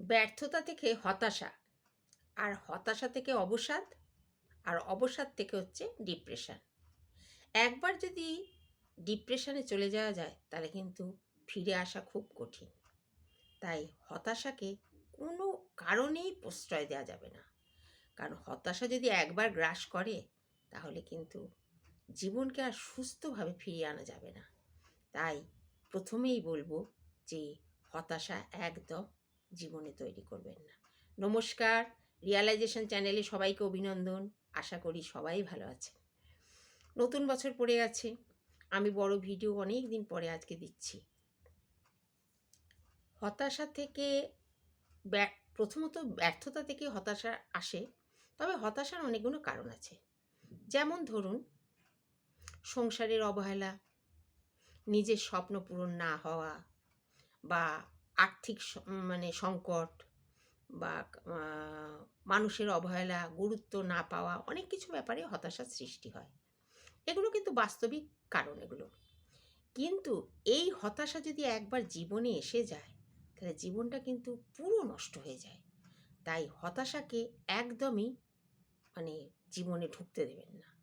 ব্যর্থতা থেকে হতাশা। আর হতাশা থেকে অবসাদ, আর অবসাদ থেকে হচ্ছে ডিপ্রেশন একবার যদি ডিপ্রেশনে চলে যাওয়া যায়, তাহলে কিন্তু ফিরে আসা খুব কঠিন। তাই হতাশাকে কোনো কারণেই প্রশ্রয় দেওয়া যাবে না। কারণ হতাশা যদি একবার গ্রাস করে, তাহলে কিন্তু জীবনকে আর সুস্থভাবে ফিরিয়ে আনা যাবে না। তাই প্রথমেই বলব যে হতাশা একদম জীবনে তৈরি করবেন না। নমস্কার, রিয়ালাইজেশন চ্যানেলে সবাইকে অভিনন্দন। আশা করি সবাই ভালো আছেন। নতুন বছর পড়ে গেছে। আমি বড় ভিডিও অনেক দিন পরে আজকে দিচ্ছি। হতাশা থেকে প্রথমত ব্যর্থতা থেকে হতাশা আসে, তবে হতাশার অনেকগুলো কারণ আছে। যেমন ধরুন, সংসারের অবহেলা, নিজের স্বপ্ন পূরণ না হওয়া বা আর্থিক মানে সংকট বা মানুষের অবহেলা, গুরুত্ব না পাওয়া অনেক কিছু ব্যাপারে হতাশার সৃষ্টি হয়। এগুলো কিন্তু বাস্তবিক কারণ এগুলো। কিন্তু এই হতাশা যদি একবার জীবনে এসে যায়, তাহলে জীবনটা কিন্তু পুরো নষ্ট হয়ে যায়। তাই হতাশাকে একদমই মানে জীবনে ঢুকতে দেবেন না।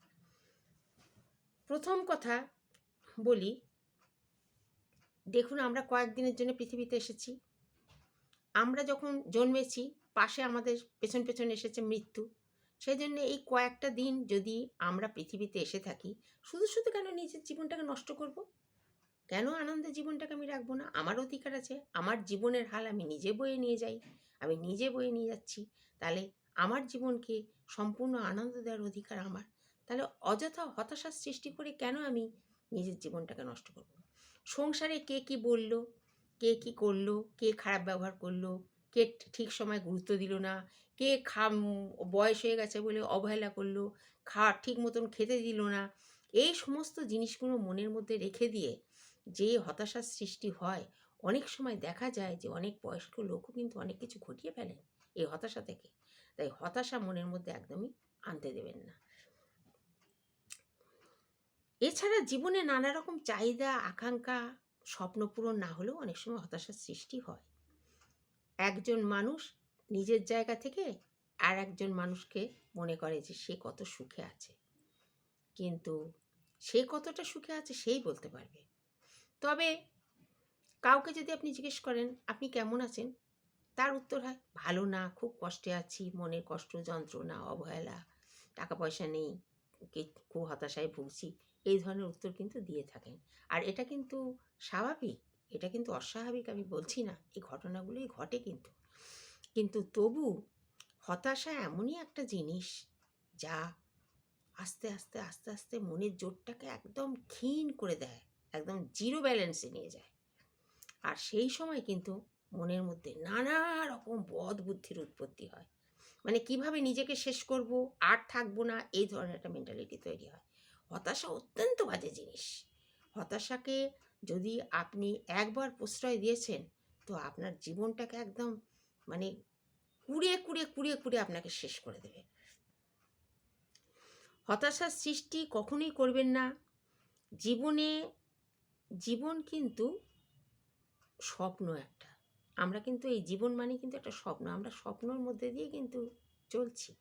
প্রথম কথা বলি দেখুন আমরা কয়েকদিনের জন্য পৃথিবীতে এসেছি। আমরা যখন জন্মেছি, পাশে আমাদের পেছন পেছন এসেছে মৃত্যু। সেই জন্য এই কয়েকটা দিন যদি আমরা পৃথিবীতে এসে থাকি, শুধু শুধু কেন নিজের জীবনটাকে নষ্ট করব? কেন আনন্দের জীবনটাকে আমি রাখব না? আমার অধিকার আছে, আমার জীবনের হাল আমি নিজে বয়ে নিয়ে যাই, আমি নিজে বয়ে নিয়ে যাচ্ছি। তাহলে আমার জীবনকে সম্পূর্ণ আনন্দ দেওয়ার অধিকার আমার। তাহলে অযথা হতাশার সৃষ্টি করে কেন আমি নিজের জীবনটাকে নষ্ট করব? সংসারে কে কি বলল? কে কি করল? কে খারাপ ব্যবহার করল? কে ঠিক সময় গুরুত্ব দিল না? কে খা বয়স হয়ে গেছে বলে অবহেলা করল? খা, ঠিক মতন খেতে দিল না? এই সমস্ত জিনিসগুলো মনের মধ্যে রেখে দিয়ে যে হতাশার সৃষ্টি হয়, অনেক সময় দেখা যায় যে অনেক বয়স্ক লোকও কিন্তু অনেক কিছু ঘটিয়ে ফেলেন এই হতাশা থেকে। তাই হতাশা মনের মধ্যে একদমই আনতে দেবেন না। এছাড়া জীবনে নানা রকম চাহিদা, আকাঙ্ক্ষা, স্বপ্ন পূরণ না হলেও অনেক সময় হতাশার সৃষ্টি হয়। একজন মানুষ নিজের জায়গা থেকে আর একজন মানুষকে মনে করে যে সে কত সুখে আছে। কিন্তু সে কতটা সুখে আছে সেই বলতে পারবে। তবে কাউকে যদি আপনি জিজ্ঞেস করেন, আপনি কেমন আছেন? তার উত্তর হয়, ভালো না, খুব কষ্টে আছি, মনের কষ্ট, যন্ত্রণা, অবহেলা টাকা পয়সা নেই খুব হতাশায় ভুগছি। এই ধরনের উত্তর কিন্তু দিয়ে থাকেন। আর এটা কিন্তু স্বাভাবিক, এটা কিন্তু অস্বাভাবিক আমি বলছি না, এই ঘটনাগুলোই ঘটে কিন্তু। কিন্তু তবু হতাশা এমনই একটা জিনিস যা আস্তে আস্তে আস্তে আস্তে মনের জোরটাকে একদম ক্ষীণ করে দেয়, একদম জিরো ব্যালেন্সে নিয়ে যায়। আর সেই সময় কিন্তু মনের মধ্যে নানা রকম বদ বুদ্ধির উৎপত্তি হয়। মানে কীভাবে নিজেকে শেষ করব, আর থাকব না, এই ধরনের একটা মেন্টালিটি তৈরি হয়। হতাশা অত্যন্ত বাজে জিনিস। হতাশাকে যদি আপনি একবার প্রশ্রয় দিয়েছেন, তো আপনার জীবনটাকে একদম মানে কুড়িয়ে কুড়িয়ে কুড়িয়ে কুড়িয়ে আপনাকে শেষ করে দেবে। হতাশার সৃষ্টি কখনোই করবেন না। জীবনে, জীবন কিন্তু স্বপ্ন একটা। আমরা কিন্তু এই জীবন মানে কিন্তু একটা স্বপ্ন। আমরা স্বপ্নর মধ্যে দিয়ে কিন্তু চলছি।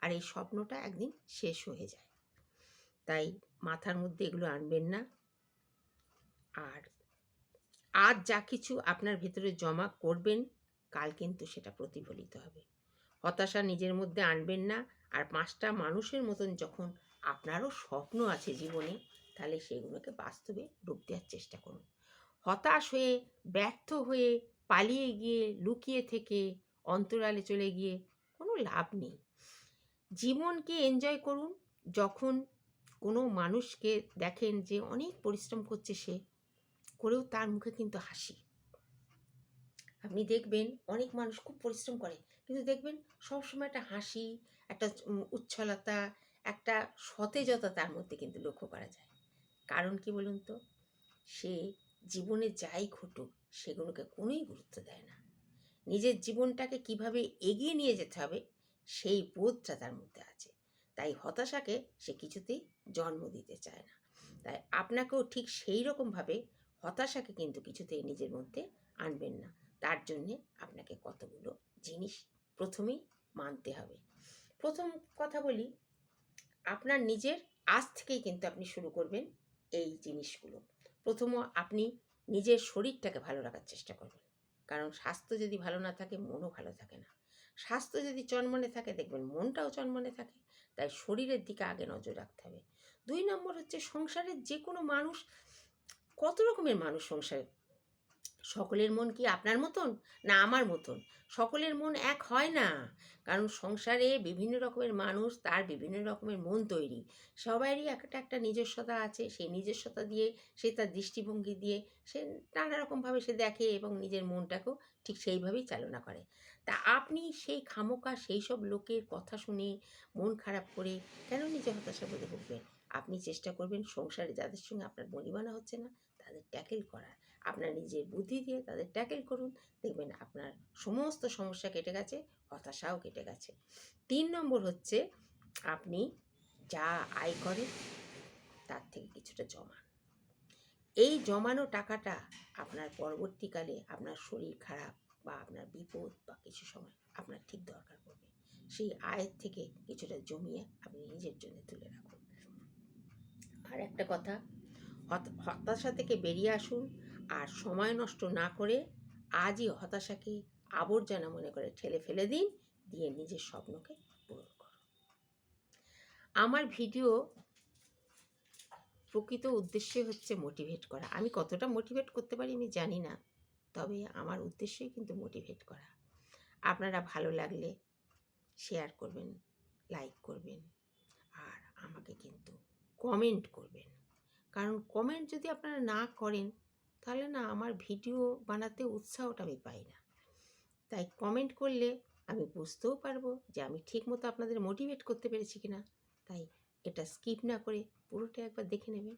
আর এই স্বপ্নটা একদিন শেষ হয়ে যায়। তাই মাথার মধ্যে এগুলো আনবেন না। আর আজ যা কিছু আপনার ভেতরে জমা করবেন, কাল কিন্তু সেটা প্রতিফলিত হবে। হতাশা নিজের মধ্যে আনবেন না, আর পাঁচটা মানুষের মতন যখন আপনারও স্বপ্ন আছে জীবনে, তাহলে সেগুলোকে বাস্তবে রূপ দেওয়ার চেষ্টা করুন। হতাশ হয়ে, ব্যর্থ হয়ে, পালিয়ে গিয়ে, লুকিয়ে থেকে, অন্তরালে চলে গিয়ে কোনো লাভ নেই। জীবনকে এনজয় করুন, যখন কোনো মানুষকে দেখেন যে অনেক পরিশ্রম করছে সে, করেও তার মুখে কিন্তু হাসি। আপনি দেখবেন অনেক মানুষ খুব পরিশ্রম করে, কিন্তু দেখবেন সবসময় একটা হাসি, একটা উচ্ছলতা, একটা সতেজতা তার মধ্যে কিন্তু লক্ষ্য করা যায়। কারণ কি বলুন তো? সে জীবনে যাই ঘটুক, সেগুলোকে কোনোই গুরুত্ব দেয় না। নিজের জীবনটাকে কীভাবে এগিয়ে নিয়ে যেতে হবে, সেই বোধটা তার মধ্যে আছে। তাই হতাশাকে সে কিছুতেই জন্ম দিতে চায় না। তাই আপনাকেও ঠিক সেই রকমভাবে হতাশাকে কিন্তু কিছুতেই নিজের মধ্যে আনবেন না। তার জন্যে আপনাকে কতগুলো জিনিস প্রথমেই মানতে হবে। প্রথম কথা বলি, আপনার নিজের আজ থেকেই কিন্তু আপনি শুরু করবেন এই জিনিসগুলো। প্রথম আপনি নিজের শরীরটাকে ভালো রাখার চেষ্টা করবেন। কারণ স্বাস্থ্য যদি ভালো না থাকে, মনও ভালো থাকে না। স্বাস্থ্য যদি চনমনে থাকে, দেখবেন মনটাও চনমনে থাকে। তাই শরীরের দিকে আগে নজর রাখতে হবে। দুই নম্বর হচ্ছে সংসারের যে কোনো মানুষ, কত রকমের মানুষ সংসারে সকলের মন কি আপনার মতন? না, আমার মতন। সকলের মন এক হয় না। কারণ সংসারে বিভিন্ন রকমের মানুষ, তার বিভিন্ন রকমের মন তৈরি। সবারই একটা একটা নিজস্বতা আছে। সেই নিজস্বতা দিয়ে, সে তার দৃষ্টিভঙ্গি দিয়ে, সে নানা রকমভাবে সে দেখে এবং নিজের মনটাকেও ঠিক সেইভাবেই চালনা করে। তা আপনি সেই খামোকা সেই সব লোকের কথা শুনে মন খারাপ করে কেন নিজে হতাশা বোধে ভুগবেন? আপনি চেষ্টা করবেন সংসারে যাদের সঙ্গে আপনার বনিবানা হচ্ছে না, তাদের ট্যাকেল করার। আপনার নিজের বুদ্ধি দিয়ে তাদের ট্যাকেল করুন। দেখবেন আপনার সমস্ত সমস্যা কেটে গেছে, হতাশাও কেটে গেছে। তিন নম্বর হচ্ছে আপনি যা আয় করেন, তার থেকে কিছুটা জমান। এই জমানো টাকাটা আপনার পরবর্তীকালে আপনার শরীর খারাপ বা আপনার বিপদ বা কিছু সময় আপনার ঠিক দরকার পড়বে। সেই আয়ের থেকে কিছুটা জমিয়ে আপনি নিজের জন্য তুলে রাখুন। আর একটা কথা, হত- হতাশা থেকে বেরিয়ে আসুন আর সময় নষ্ট না করে আজই হতাশাকে আবর্জনা মনে করে ঠেলে ফেলে দিন, দিয়ে নিজের স্বপ্নকে পূরণ করুন। আমার ভিডিও প্রকৃত উদ্দেশ্যে হচ্ছে মোটিভেট করা। আমি কতটা মোটিভেট করতে পারি আমি জানি না, তবে আমার উদ্দেশ্যই কিন্তু মোটিভেট করা। আপনারা ভালো লাগলে শেয়ার করবেন লাইক করবেন, আর আমাকে কিন্তু কমেন্ট করবেন। কারণ কমেন্ট যদি আপনারা না করেন, তাহলে না আমার ভিডিও বানাতে উৎসাহটা আমি পাই না। তাই কমেন্ট করলে আমি বুঝতেও পারব যে আমি ঠিকমতো আপনাদের মোটিভেট করতে পেরেছি কিনা। তাই এটা স্কিপ না করে পুরোটা একবার দেখে নেবেন।